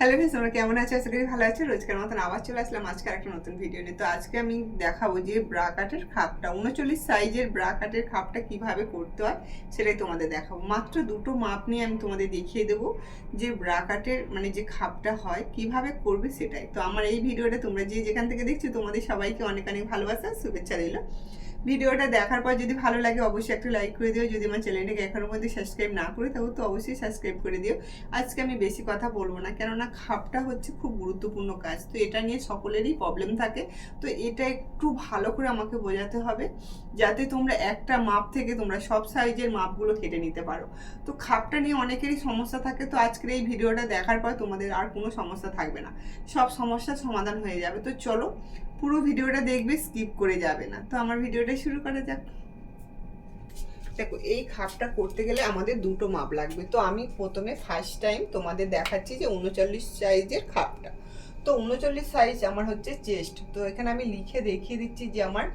Hello friends তোমরা কেমন আছো? আশা করি ভালো আছো। রোজকার মতন আবার চলে আসলাম আজকে একটা নতুন ভিডিও নিয়ে। তো আজকে আমি দেখাবো যে ব্রা কাটের খাপটা, উনচল্লিশ সাইজের ব্রা কাটের খাপটা কীভাবে করতে হয় সেটাই তোমাদের দেখাবো। মাত্র দুটো মাপ নিয়ে আমি তোমাদের দেখিয়ে দেবো যে ব্রা কাটের মানে যে খাপটা হয়, কীভাবে করবে সেটাই। তো আমার এই ভিডিওটা তোমরা যে যেখান থেকে দেখছ, তোমাদের সবাইকে অনেক অনেক ভালোবাসা, শুভেচ্ছা রইল। ভিডিওটা দেখার পর যদি ভালো লাগে অবশ্যই একটা লাইক করে দিও। যদি আমার চ্যানেলটাকে এখনও মধ্যে সাবস্ক্রাইব না করে থাকো, তো অবশ্যই সাবস্ক্রাইব করে দিও। আজকে আমি বেশি কথা বলব না, কেননা খাপটা হচ্ছে খুব গুরুত্বপূর্ণ কাজ। তো এটা নিয়ে সকলেরই প্রবলেম থাকে। তো এটা একটু ভালো করে আমাকে বোঝাতে হবে, যাতে তোমরা একটা মাপ থেকে তোমরা সব সাইজের মাপগুলো কেটে নিতে পারো। তো খাপটা নিয়ে অনেকেরই সমস্যা থাকে, তো আজকের এই ভিডিওটা দেখার পর তোমাদের আর কোনো সমস্যা থাকবে না। সব সমস্যার সমাধান হয়ে যাবে। তো চলো পুরো ভিডিওটা দেখবে স্কিপ করে যাবে না। তো আমার ভিডিওটা শুরু করা যাক। দেখো, এই খাপটা করতে গেলে আমাদের দুটো মাপ লাগবে। তো আমি প্রথমে ফার্স্ট টাইম তোমাদের দেখাচ্ছি যে উনচল্লিশ সাইজের খাপটা। তো উনচল্লিশ সাইজ আমার হচ্ছে চেস্ট তো এখানে আমি লিখে দেখিয়ে দিচ্ছি যে আমার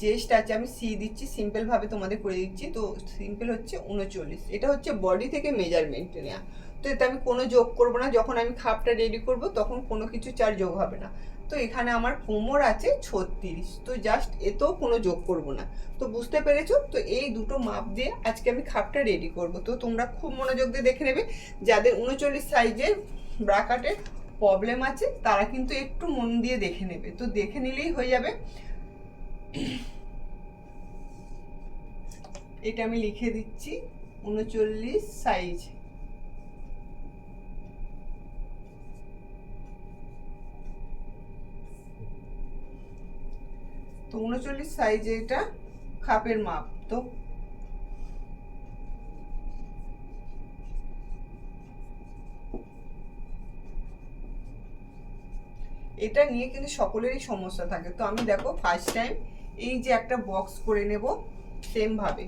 চেস্ট আছে, আমি সি দিচ্ছি সিম্পলভাবে তোমাদের করে দিচ্ছি। তো সিম্পল হচ্ছে উনচল্লিশ। এটা হচ্ছে বডি থেকে মেজারমেন্ট নেওয়া তো এতে আমি কোনো যোগ করব না। যখন আমি খাপটা রেডি করব, তখন কোনো কিছু চার যোগ হবে না। তো এখানে আমার কোমর আছে ছত্রিশ। তো জাস্ট এতেও কোনো যোগ করব না। তো বুঝতে পেরেছ? তো এই দুটো মাপ দিয়ে আজকে আমি খাপটা রেডি করব। তো তোমরা খুব মনোযোগ দিয়ে দেখে নেবে, যাদের উনচল্লিশ সাইজের ব্রাকাটের প্রবলেম আছে, তারা কিন্তু একটু মন দিয়ে দেখে নেবে। তো দেখে নিলেই হয়ে যাবে। এটা আমি লিখে দিচ্ছি, উনচল্লিশ সাইজ তো উনচল্লিশ সাইজে এটা খাপের মাপ, তো। এটা নিয়ে কিন্তু সকলেরই সমস্যা থাকে। তো আমি দেখো ফার্স্ট টাইম এই যে একটা বক্স করে নেব সেম ভাবে।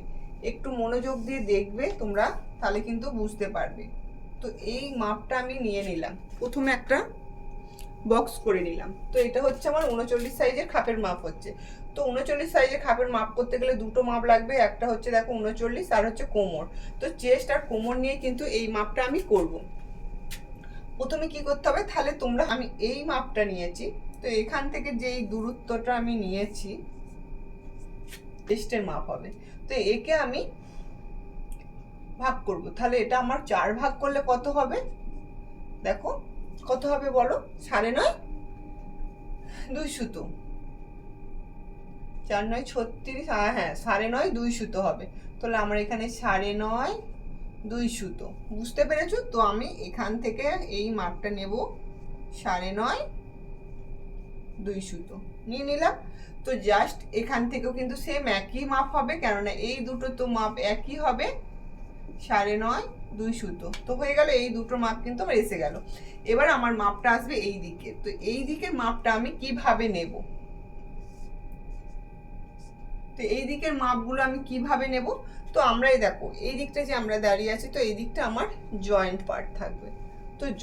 একটু মনোযোগ দিয়ে দেখবে তোমরা, তাহলে কিন্তু বুঝতে পারবে। তো এই মাপটা আমি নিয়ে নিলাম। প্রথমে একটা বক্স করে নিলাম। তো এটা হচ্ছে আমার উনচল্লিশ সাইজের খাপের মাপ হচ্ছে। তো উনচল্লিশ সাইজের খাপের মাপ করতে গেলে দুটো মাপ লাগবে, একটা হচ্ছে দেখো উনচল্লিশ আর হচ্ছে কোমর। তো চেস্ট আর কোমর নিয়ে কিন্তু এই মাপটা আমি করব। প্রথমে কি করতে হবে? তাহলে তোমরা, আমি এই মাপটা নিয়েছি। তো এখান থেকে যে এই দূরত্বটা আমি নিয়েছি, চেস্টের মাপ হবে। তো একে আমি ভাগ করব। তাহলে এটা আমার চার ভাগ করলে কত হবে? দেখো কত হবে বলো? সাড়ে নয়? দুই সুতো। চার নয় ছত্রিশ? হ্যাঁ সাড়ে নয়, দুই সুতো হবে। তাহলে আমার এখানে সাড়ে নয়, দুই সুতো। বুঝতে পেরেছ? তো আমি এখান থেকে এই মাপটা নেব। সাড়ে নয়, দুই সুতো। নিয়ে নিলাম। তো জাস্ট এখান থেকেও কিন্তু সেম একই মাপ হবে, কেননা এই দুটো তো মাপ একই হবে। সাড়ে নয়, দুই সুতো। তো হয়ে গেল, এই দুটো মাপ কিন্তু আমার এসে গেল। এবার আমার মাপটা আসবে এই দিকে। তো এই দিকের মাপটা আমি কীভাবে নেব? তো এই দিকের মাপগুলো আমি কীভাবে নেব? তো আমরাই দেখো, এই দিকটা যে আমরা দাঁড়িয়ে আছি, তো এই দিকটা আমার জয়েন্ট পার্ট থাকবে।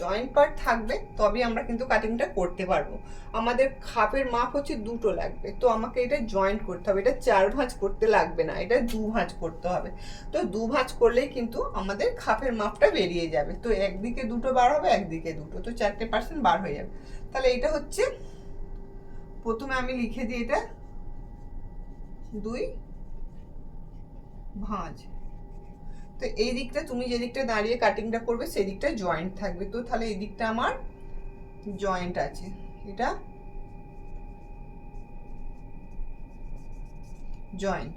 জয়েন্ট পার্ট থাকবে তবে আমরা কিন্তু কাটিংটা করতে পারব। আমাদের খাপের মাপ হচ্ছে দুটো লাগবে, তো আমাকে এটা জয়েন্ট করতে হবে। এটা চার ভাঁজ করতে লাগবে না, এটা দু ভাঁজ করতে হবে। তো দু ভাঁজ করলেই কিন্তু আমাদের খাপের মাপটা বেরিয়ে যাবে। তো একদিকে দুটো বার হবে, একদিকে দুটো, তো চারটে পার্সেন্ট বার হয়ে যাবে। তাহলে এটা হচ্ছে, প্রথমে আমি লিখে দিই এটা, দুই ভাঁজ। তো এই দিকটা তুমি যে দিকটা দাঁড়িয়ে কাটিংটা করবে সেই দিকটা জয়েন্ট থাকবে। তো তাহলে এই দিকটা আমার জয়েন্ট আছে। এটা জয়েন্ট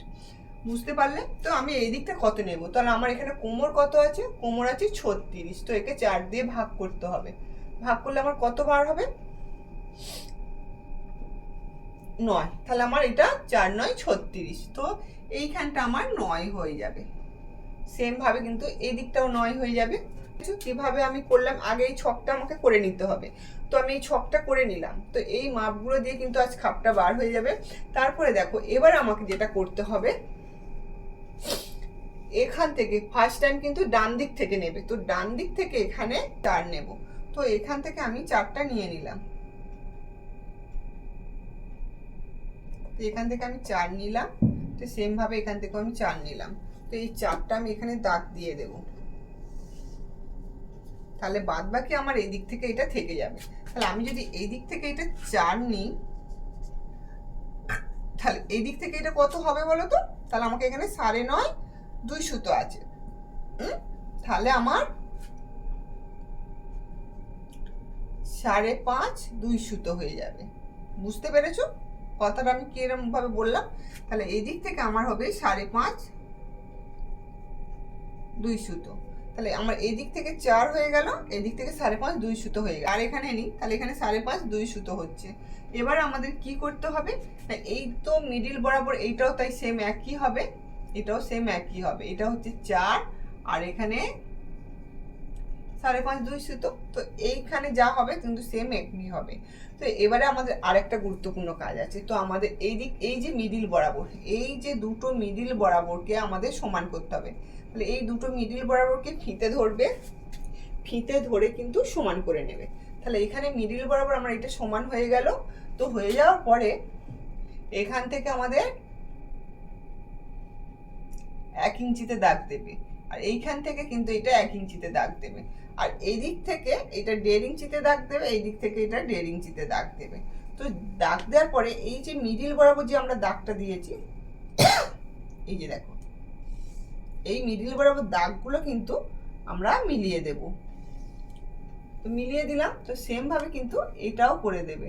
বুঝতে পারলে? তো আমি এই দিকটা কত নেব? তাহলে আমার এখানে কোমর কত আছে? কোমর আছে ছত্রিশ। তো একে চার দিয়ে ভাগ করতে হবে। ভাগ করলে আমার কত বার হবে? নয়। তাহলে আমার এটা চার নয় ছত্রিশ। তো এইখানটা আমার নয় হয়ে যাবে। সেম ভাবে কিন্তু এই দিকটাও নয় হয়ে যাবে। কীভাবে আমি করলাম, আগে এই ছকটা আমাকে করে নিতে হবে। তো আমি এই ছকটা করে নিলাম। তো এই মাপগুলো দিয়ে কিন্তু আজ খাপটা বার হয়ে যাবে। তারপরে দেখো, এবার আমাকে যেটা করতে হবে, এখান থেকে ফার্স্ট টাইম কিন্তু ডান দিক থেকে নেবে। তো ডান দিক থেকে এখানে চার নেব। তো এখান থেকে আমি চারটা নিয়ে নিলাম। এখান থেকে আমি চার নিলাম। তো সেম ভাবে এখান থেকে আমি চার নিলাম। তো এই চারটা আমি এখানে দাগ দিয়ে দেব। তাহলে বাদ বাকি আমার এই থেকে এটা থেকে যাবে। তাহলে আমি যদি এই থেকে এটা চার নিই, তাহলে এই থেকে এটা কত হবে বলো তো? তাহলে আমাকে এখানে সাড়ে নয়, দুই সুতো আছে? তাহলে আমার সাড়ে পাঁচ, দুই সুতো হয়ে যাবে। বুঝতে পেরেছ? কথাটা আমি কিরম ভাবে বললাম? তাহলে এই দিক থেকে আমার হবে সাড়ে পাঁচ দুই সুতো। তাহলে আমার এই দিক থেকে চার হয়ে গেল, এদিক থেকে সাড়ে পাঁচ দুই সুতো হয়ে গেল। আর এখানে নিই, তাহলে এখানে সাড়ে পাঁচ দুই সুতো হচ্ছে। এবার আমাদের কি করতে হবে? না, এই তো মিডিল বরাবর এইটাও তাই সেম একই হবে, এটাও সেম একই হবে। এটা হচ্ছে চার, আর এখানে সাড়ে পাঁচ দুই সুতো। তো এইখানে যা হবে কিন্তু সেম একই হবে। তো এবারে আমাদের আরেকটা গুরুত্বপূর্ণ কাজ আছে। তো আমাদের এই দিক, এই যে মিডিল বরাবর, এই যে দুটো মিডিল বরাবরকে আমাদের সমান করতে হবে। তাহলে এই দুটো মিডিল বরাবরকে ফিতে ধরবে, ফিতে ধরে কিন্তু সমান করে নেবে। তাহলে এখানে মিডিল বরাবর আমার এটা সমান হয়ে গেল, তো হয়ে যাওয়ার পরে এখান থেকে আমাদের এক ইঞ্চিতে দাগ দেবে। আর এইখান থেকে কিন্তু এটা এক ইঞ্চিতে দাগ দেবে। আর এই দিক থেকে এটা দেড় ইঞ্চিতে দাগ দেবে এই দিক থেকে এটা দেড় ইঞ্চিতে দাগ দেবে। তো দাগ দেওয়ার পরে এই যে মিডিল বরাবর যে আমরা দাগটা দিয়েছি, এই যে দেখো এই মিডিল বরাবর দাগগুলো কিন্তু আমরা মিলিয়ে দেব। তো মিলিয়ে দিলাম, তো সেম ভাবে কিন্তু এটাও করে দেবে।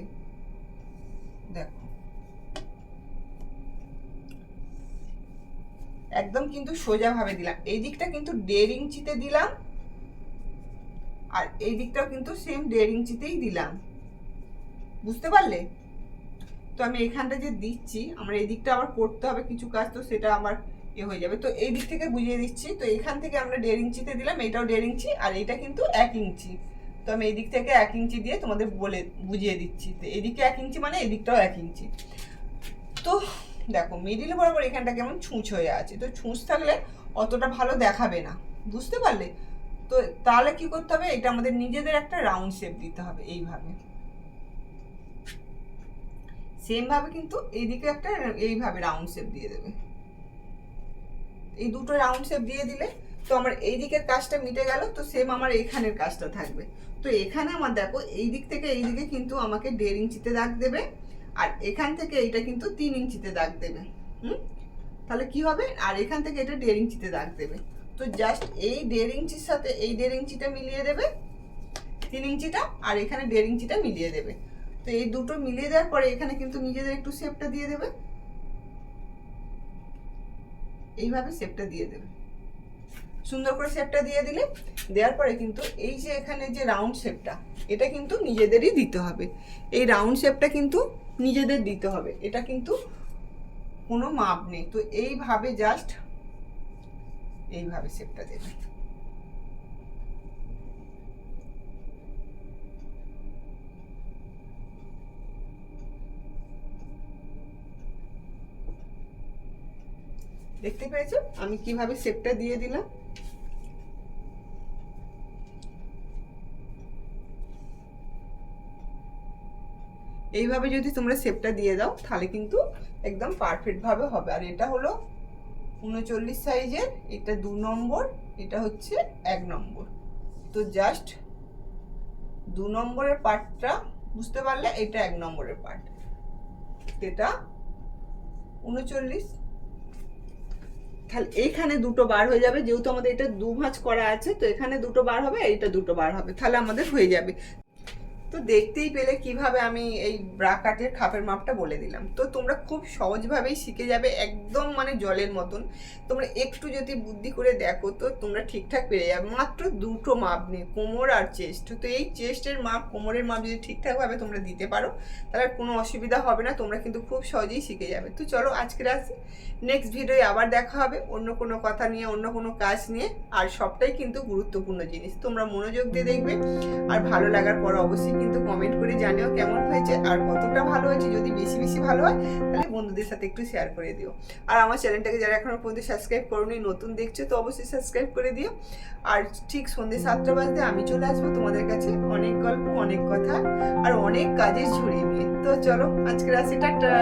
দেখো। একদম কিন্তু সোজা ভাবে দিলাম। এই দিকটা কিন্তু দেড় ইঞ্চিতে দিলাম, আর এই দিকটাও কিন্তু সেম দেড় ইঞ্চিতেই দিলাম। বুঝতে পারলে? তো আমি এখানটা যে দিচ্ছি, আমার এই দিকটা আবার করতে হবে কিছু কাজ, তো সেটা আমার এ হয়ে যাবে। তো এই দিক থেকে বুঝিয়ে দিচ্ছি। তো এখান থেকে আমরা দেড় ইঞ্চিতে দিলাম, এটাও দেড় ইঞ্চি, আর এটা কিন্তু এক ইঞ্চি। তো আমি এই দিক থেকে এক ইঞ্চি দিয়ে তোমাদের বলে, বুঝিয়ে দিচ্ছি। তো এদিকে এক ইঞ্চি মানে এদিকটাও এক ইঞ্চি। তো দেখো মিডিল বরাবর এখানটা কেমন ছুঁচ হয়ে আছে। তো ছুঁচ থাকলে অতটা ভালো দেখাবে না। বুঝতে পারলে? তো তাহলে কি করতে হবে? এটা আমাদের নিজেদের একটা রাউন্ড শেপ দিতে হবে এইভাবে। সেম ভাবে কিন্তু এইদিকে একটা এইভাবে রাউন্ড শেপ দিয়ে দেবে। এই দুটো রাউন্ড শেপ দিয়ে দিলে তো আমার এই দিকের কাজটা মিটে গেল, তো সেম আমার এখানের কাজটা থাকবে। তো এখানে আমার দেখো, এই দিক থেকে এই দিকে কিন্তু আমাকে দেড় ইঞ্চিতে দাগ দেবে, আর এখান থেকে এইটা কিন্তু তিন ইঞ্চিতে দাগ দেবে, হুম? তাহলে কি হবে? আর এখান থেকে এটা দেড় ইঞ্চিতে দাগ দেবে। তো জাস্ট এই দেড় ইঞ্চির সাথে এই দেড় ইঞ্চিটা মিলিয়ে দেবে, তিন ইঞ্চিটা, আর এখানে দেড় ইঞ্চিটা মিলিয়ে দেবে। তো এই দুটো মিলিয়ে দেওয়ার পরে এখানে কিন্তু নিজেদের একটু শেপটা দিয়ে দেবে। এইভাবে শেপটা দিয়ে দেবে। সুন্দর করে শেপটা দিয়ে দিলে, দেওয়ার পরে কিন্তু এই যে এখানে যে রাউন্ড শেপটা এটা কিন্তু নিজেদেরই দিতে হবে। এই রাউন্ড শেপটা কিন্তু নিজেদের দিতে হবে। এটা কিন্তু কোনো মাপ নেই। তো এইভাবে জাস্ট এইভাবে শেপটা দেবে। দেখতে পেয়েছ? আমি কীভাবে শেপটা দিয়ে দিলাম? এইভাবে যদি তোমরা শেপটা দিয়ে দাও, তাহলে কিন্তু একদম পারফেক্ট ভাবে হবে। আর এটা হলো উনচল্লিশ সাইজের, এটা দু নম্বর, এটা হচ্ছে এক নম্বর। তো জাস্ট দু নম্বরের পার্টটা বুঝতে পারলে এটা এক নম্বরের পার্ট এটা উনচল্লিশ তাহলে এইখানে দুটো বার হয়ে যাবে, যেহেতু আমাদের এটা দু ভাঁজ করা আছে, তো এখানে দুটো বার হবে এইটা দুটো বার হবে, তাহলে আমাদের হয়ে যাবে। তো দেখতেই পেলে কীভাবে আমি এই ব্রা কাটের খাপের মাপটা বলে দিলাম। তো তোমরা খুব সহজভাবেই শিখে যাবে একদম মানে জলের মতন। তোমরা একটু যদি বুদ্ধি করে দেখো তো তোমরা ঠিকঠাক পেরে যাবে। মাত্র দুটো মাপ নেই কোমর আর চেস্ট। তো এই চেস্টের মাপ, কোমরের মাপ যদি ঠিকঠাকভাবে তোমরা দিতে পারো, তাহলে কোনো অসুবিধা হবে না, তোমরা কিন্তু খুব সহজেই শিখে যাবে। তো চলো আজকের আসি নেক্সট ভিডিওয়ে আবার দেখা হবে, অন্য কোনো কথা নিয়ে, অন্য কোনো কাজ নিয়ে, আর সবটাই কিন্তু গুরুত্বপূর্ণ জিনিস। তোমরা মনোযোগ দিয়ে দেখবে, আর ভালো লাগার পর অবশ্যই কিন্তু কমেন্ট করে জানিও কেমন হয়েছে আর কতটা ভালো হয়েছে। যদি বেশি বেশি ভালো হয়, তাহলে বন্ধুদের সাথে একটু শেয়ার করে দিও। আর আমার চ্যানেলটাকে যারা এখনও পর্যন্ত সাবস্ক্রাইব করোনি, নতুন দেখছ, তো অবশ্যই সাবস্ক্রাইব করে দিও। আর ঠিক সন্ধ্যে সাতটা বাজতে আমি চলে আসব তোমাদের কাছে অনেক গল্প, অনেক কথা আর অনেক কাজের ঝুড়ি নিয়ে তো চলো আজকে আসি টাটা!